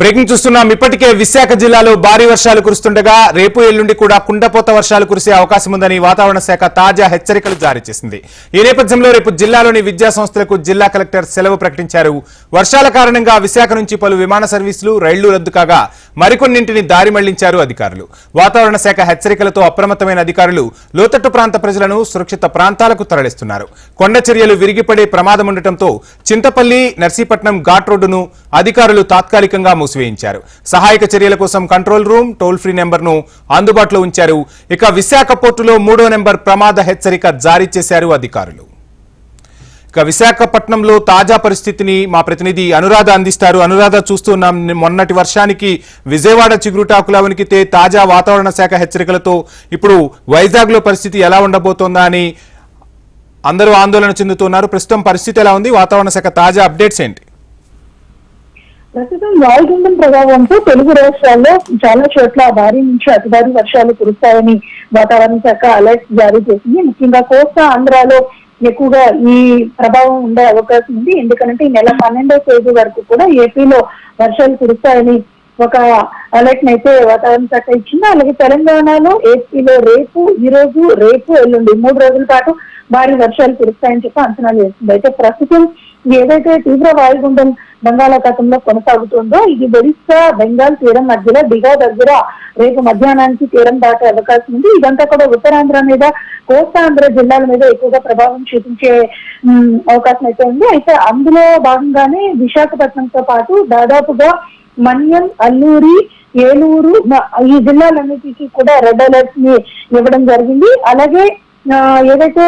Breaking చూస్తున్నాం. ఇప్పటికే విశాఖ జిల్లాలో భారీ వర్షాలు కురుస్తుండగా రేపు ఎల్లుండి కూడా కుండపోత వర్షాలు కురిసే అవకాశం ఉందని వాతావరణ శాఖ తాజా హెచ్చరికలు జారీ చేసింది. ఈ నేపథ్యంలో రేపు జిల్లాలోని విద్యా సంస్థలకు జిల్లా కలెక్టర్ సెలవు ప్రకటించారు. వర్షాల కారణంగా విశాఖ నుంచి పలు విమాన సర్వీసులు రైళ్ళు రద్దు కాగా మరికొన్నింటిని దారి మళ్ళించారు అధికారులు. వాతావరణ శాఖ హెచ్చరికలతో అప్రమత్తమైన అధికారులు లోతట్టు ప్రాంత ప్రజలను సురక్షిత ప్రాంతాలకు తరలిస్తున్నారు. కొండ చర్యలు విరిగిపడే ప్రమాదం ఉండటంతో చింతపల్లి నర్సీపట్నం ఘాట్ రోడ్డును అధికారులు తాత్కాలికంగా మూసివేయించారు. సహాయక చర్యల కోసం కంట్రోల్ రూమ్ టోల్ ఫ్రీ నెంబర్ను అందుబాటులో ఉంచారు. ఇక విశాఖ పోర్టులో మూడో నెంబర్ ప్రమాద హెచ్చరిక జారీ చేశారు అధికారులు. ఇక విశాఖపట్నంలో తాజా పరిస్థితిని మా ప్రతినిధి అనురాధ అందిస్తారు. అనురాధ చూస్తున్నాం మొన్నటి వర్షానికి విజయవాడ చిగురుటాకులా వణికితే తాజా వాతావరణ శాఖ హెచ్చరికలతో ఇప్పుడు వైజాగ్లో పరిస్థితి ఎలా ఉండబోతోందా అని అందరూ ఆందోళన చెందుతున్నారు. ప్రస్తుతం పరిస్థితి ఎలా ఉంది? వాతావరణ శాఖ తాజా అప్డేట్స్ ఏంటి? ప్రస్తుతం వాయుగుండం ప్రభావంతో తెలుగు రాష్ట్రాల్లో చాలా చోట్ల భారీ నుంచి అతి భారీ వర్షాలు కురుస్తాయని వాతావరణ శాఖ అలర్ట్ జారీ చేసింది. ముఖ్యంగా కోస్తా ఆంధ్రాలో ఎక్కువగా ఈ ప్రభావం ఉండే అవకాశం ఉంది. ఎందుకంటే ఈ నెల పన్నెండో తేదీ వరకు కూడా ఏపీలో వర్షాలు కురుస్తాయని ఒక అలర్ట్ అయితే వాతావరణ శాఖ ఇచ్చింది. అలాగే తెలంగాణలో ఏపీలో రేపు ఈ రోజు రేపు ఎల్లుండి మూడు రోజుల పాటు భారీ వర్షాలు కురుస్తాయని చెప్పి అంచనాలు వేస్తుంది అయితే ప్రస్తుతం ఏదైతే తీవ్ర వాయుగుండం బంగాళాఖాతంలో కొనసాగుతుందో ఇది ఒడిస్సా బెంగాల్ తీరం మధ్యలో దిగా దగ్గర రేపు మధ్యాహ్నానికి తీరం దాటే అవకాశం ఉంది. ఇదంతా కూడా ఉత్తరాంధ్ర మీద కోస్తాంధ్ర జిల్లాల మీద ఎక్కువగా ప్రభావం చూపించే అవకాశం అయితే ఉంది. అయితే అందులో భాగంగానే విశాఖపట్నంతో పాటు దాదాపుగా మన్యం అల్లూరి ఏలూరు ఈ జిల్లాలన్నిటికీ కూడా రెడ్ అలర్ట్ని ఇవ్వడం జరిగింది. అలాగే ఆ, ఏదైతే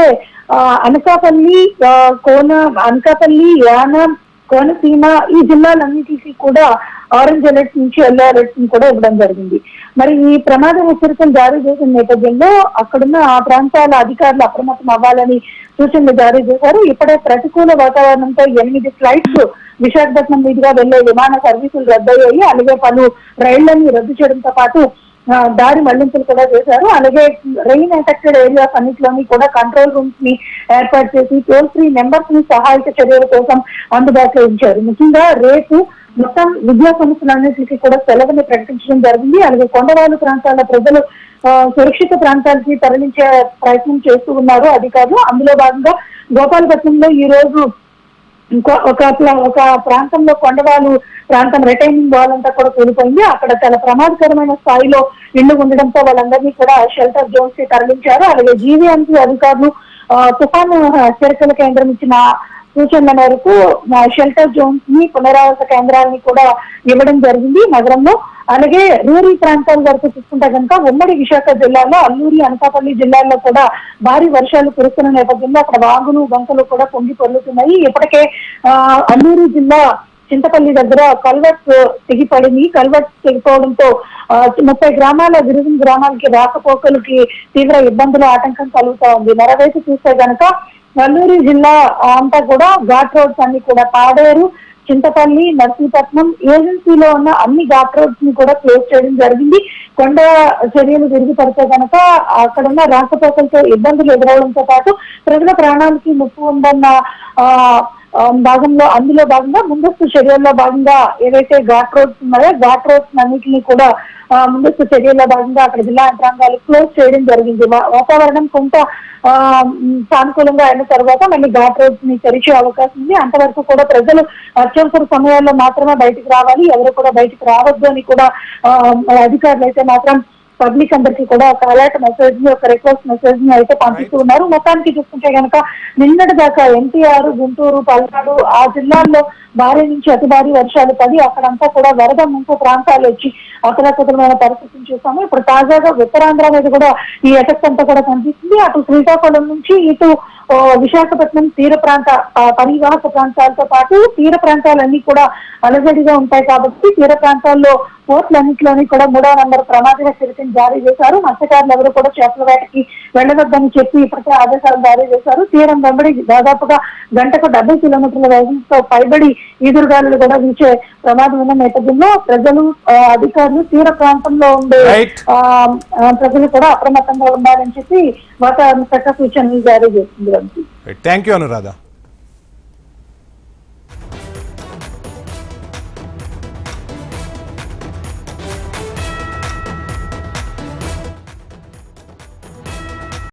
అనకాపల్లి కోన అనకాపల్లి యానం కోనసీమ ఈ జిల్లాలన్నిటికీ కూడా ఆరెంజ్ అలర్ట్ నుంచి ఎల్లో అలర్ట్ కూడా ఇవ్వడం జరిగింది. మరి ఈ ప్రమాద హెచ్చరికలు జారీ చేసిన నేపథ్యంలో అక్కడున్న ఆ ప్రాంతాల అధికారులు అప్రమత్తం అవ్వాలని సూచనలు జారీ చేశారు. ఇప్పుడే ప్రతికూల వాతావరణంతో ఎనిమిది ఫ్లైట్స్ విశాఖపట్నం మీదుగా వెళ్ళే విమాన సర్వీసులు రద్దయ్యాయి. అలాగే పలు రైళ్ళను రద్దు చేయడంతో పాటు దారి మళ్ళింపులు కూడా చేశారు. అలాగే రెయిన్ ఎఫెక్టెడ్ ఏరియాస్ అన్నింటిలోని కూడా కంట్రోల్ రూమ్స్ని ఏర్పాటు చేసి టోల్ ఫ్రీ నెంబర్స్ని సహాయక చర్యల కోసం అందుబాటులో ఉంచారు. ముఖ్యంగా రేపు మొత్తం విద్యా సంస్థలన్నింటికి కూడా సెలవుని ప్రకటించడం జరిగింది. అలాగే కొండవాళ్ళు ప్రాంతాల ప్రజలు సురక్షిత ప్రాంతాలకి తరలించే ప్రయత్నం చేస్తూ ఉన్నారు అధికారులు. అందులో భాగంగా గోపాలపట్నంలో ఈ రోజు ఇంకో ఒక ఒక ప్రాంతంలో కొండవాలు ప్రాంతం రిటైనింగ్ వాల్ అంతా కూడా కూలిపోయింది. అక్కడ చాలా ప్రమాదకరమైన స్థాయిలో ఇళ్ళు ఉండడంతో వాళ్ళందరినీ కూడా షెల్టర్ జోన్స్కి తరలించారు. అలాగే జీవీఎంసీ అధికారులు ఆ, తుఫాను హెచ్చరికల కేంద్రం ఇచ్చిన సూచనల మేరకు షెల్టర్ జోన్స్ని పునరావాస కేంద్రాలని కూడా ఇవ్వడం జరిగింది నగరంలో. అలాగే రూరల్ ప్రాంతాల వరకు చూసుకుంటే కనుక ఉమ్మడి విశాఖ జిల్లాలో అల్లూరి అనకాపల్లి జిల్లాల్లో కూడా భారీ వర్షాలు కురుస్తున్న నేపథ్యంలో అక్కడ వాగులు వంకలు కూడా పొంగి పొర్లుతున్నాయి. ఇప్పటికే ఆ, అల్లూరి జిల్లా చింతపల్లి దగ్గర కల్వర్ట్ తెగిపడింది కల్వర్ట్ తెగిపోవడంతో ముప్పై గ్రామాల గిరిజన గ్రామాలకి రాకపోకలకి తీవ్ర ఇబ్బందులు ఆటంకం కలుగుతా ఉంది. మరోవైపు చూస్తే కనుక నెల్లూరు జిల్లా అంతా కూడా ఘాట్ రోడ్స్ అన్ని కూడా పాడేరు చింతపల్లి నర్సీపట్నం ఏజెన్సీలో ఉన్న అన్ని ఘాట్ రోడ్స్ని కూడా క్లోజ్ చేయడం జరిగింది. కొండ చర్యలు తిరిగిపడితే కనుక అక్కడ ఉన్న రాకపోకలతో ఇబ్బందులు ఎదురవడంతో పాటు ప్రజల ప్రాణాలకి ముప్పు ఉందన్న ఆ, భాగంలో అందులో భాగంగా ముందస్తు చర్యల్లో భాగంగా ఏవైతే ఘాట్ రోడ్స్ ఉన్నాయో ఘాట్ రోడ్స్ అన్నింటినీ కూడా ముందస్తు చర్యల్లో భాగంగా అక్కడ జిల్లా యంత్రాంగాలు క్లోజ్ చేయడం జరిగింది. వాతావరణం కొంత ఆ, సానుకూలంగా అయిన తర్వాత మళ్ళీ ఘాట్ రోడ్స్ని తెరిచే అవకాశం ఉంది. అంతవరకు కూడా ప్రజలు అత్యవసర సమయాల్లో మాత్రమే బయటకు రావాలి. ఎవరు కూడా బయటకు రావద్దు అని కూడా అధికారులు అయితే మాత్రం పబ్లిక్ అందరికీ కూడా ఒక అలర్ట్ మెసేజ్ని ఒక రిక్వెస్ట్ మెసేజ్ని అయితే పంపిస్తూ ఉన్నారు. మొత్తానికి చూసుకుంటే కనుక నిన్నటి దాకా ఎన్టీఆర్ గుంటూరు పల్నాడు ఆ జిల్లాల్లో భారీ నుంచి అతి భారీ వర్షాలు పడి అక్కడంతా కూడా వరద ముంపు ప్రాంతాలు వచ్చి అతలకుతలమైన పరిస్థితిని చూసాము ఇప్పుడు తాజాగా ఉత్తరాంధ్ర మీద కూడా ఈ ఎఫెక్ట్ అంతా కూడా కనిపిస్తుంది. అటు శ్రీకాకుళం నుంచి ఇటు విశాఖపట్నం తీర ప్రాంత పరివాహక ప్రాంతాలతో పాటు తీర ప్రాంతాలన్నీ కూడా అలజడిగా ఉంటాయి కాబట్టి తీర ప్రాంతాల్లో పోర్ట్లన్నింటిలోని కూడా మూడో నంబర్ ప్రమాద హెచ్చరికను జారీ చేశారు. మత్స్యకారులు ఎవరు కూడా చేపల వేటకి వెళ్ళవద్దని చెప్పి ఇప్పటికే ఆదేశాలు జారీ చేశారు. తీరం వెంబడి దాదాపుగా గంటకు డెబ్బై కిలోమీటర్ల వేగంతో పైబడి ఈదురుగాలు కూడా వీచే ప్రమాదం ఉన్న నేపథ్యంలో ప్రజలు అధికారులు తీర ప్రాంతంలో ఉండే ప్రజలు కూడా అప్రమత్తంగా ఉండాలని చెప్పి వాతావరణ శాఖ సూచనలు జారీ చేస్తుంది వంశీ. Thank you Anuradha